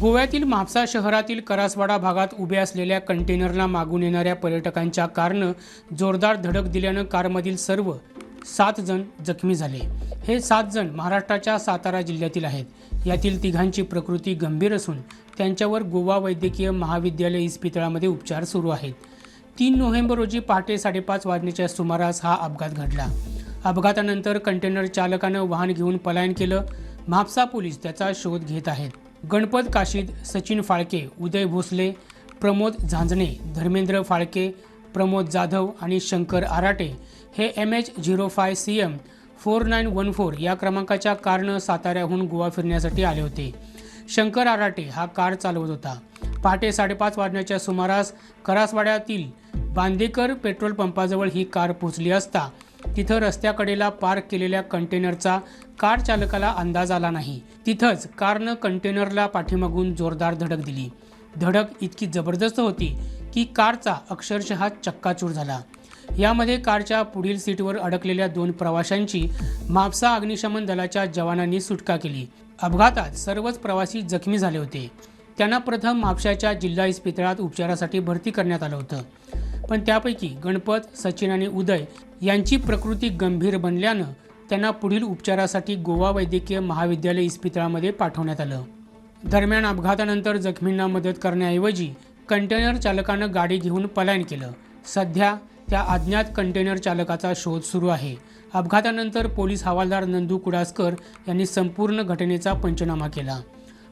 गोव्यातील म्हापसा शहरातील करासवाडा भागात उभ्या असलेल्या कंटेनरला मागून येणाऱ्या पर्यटकांच्या कारनं जोरदार धडक दिल्यानं कारमधील सर्व सात जण जखमी झाले. हे सात जण महाराष्ट्राच्या सातारा जिल्ह्यातील आहेत. यातील तिघांची प्रकृती गंभीर असून त्यांच्यावर गोवा वैद्यकीय महाविद्यालय इस्पितळामध्ये उपचार सुरू आहेत. तीन नोव्हेंबर रोजी पहाटे साडेपाच वाजण्याच्या सुमारास हा अपघात घडला. अपघातानंतर कंटेनर चालकानं वाहन घेऊन पलायन केलं. म्हापसा पोलीस त्याचा शोध घेत आहेत. गणपत काशीद सचिन फाळके उदय भोसले प्रमोद झांजणे धर्मेंद्र फाळके प्रमोद जाधव आणि शंकर आराटे हे M H zero five C M four nine one four या क्रमांकाच्या कारनं साताऱ्याहून गोवा फिरण्यासाठी आले होते. शंकर आराटे हा कार चालवत होता. पहाटे साडेपाच वाजण्याच्या सुमारास करासवाड्यातील बांदेकर पेट्रोल पंपाजवळ ही कार पोहोचली असता तिथं रस्त्याकडेला पार्क केलेल्या कंटेनरचा कार चालकाला अंदाज आला नाही. तिथंच कारनं कंटेनरला पाठीमागून जोरदार धडक दिली. धडक इतकी जबरदस्त होती की कारचा अक्षरशः चक्काचूर झाला. यामध्ये कारच्या पुढील सीटवर अडकलेल्या दोन प्रवाशांची म्हापसा अग्निशमन दलाच्या जवानांनी सुटका केली. अपघातात सर्वच प्रवासी जखमी झाले होते. त्यांना प्रथम म्हापशाच्या जिल्हा इस्पितळात उपचारासाठी भरती करण्यात आलं होतं. पण त्यापैकी गणपत सचिन आणि उदय यांची प्रकृती गंभीर बनल्यानं त्यांना पुढील उपचारासाठी गोवा वैद्यकीय महाविद्यालय इस्पितळामध्ये पाठवण्यात आलं. दरम्यान अपघातानंतर जखमींना मदत करण्याऐवजी कंटेनर चालकानं गाडी घेऊन पलायन केलं. सध्या त्या अज्ञात कंटेनर चालकाचा शोध सुरू आहे. अपघातानंतर पोलीस हवालदार नंदू कुडासकर यांनी संपूर्ण घटनेचा पंचनामा केला.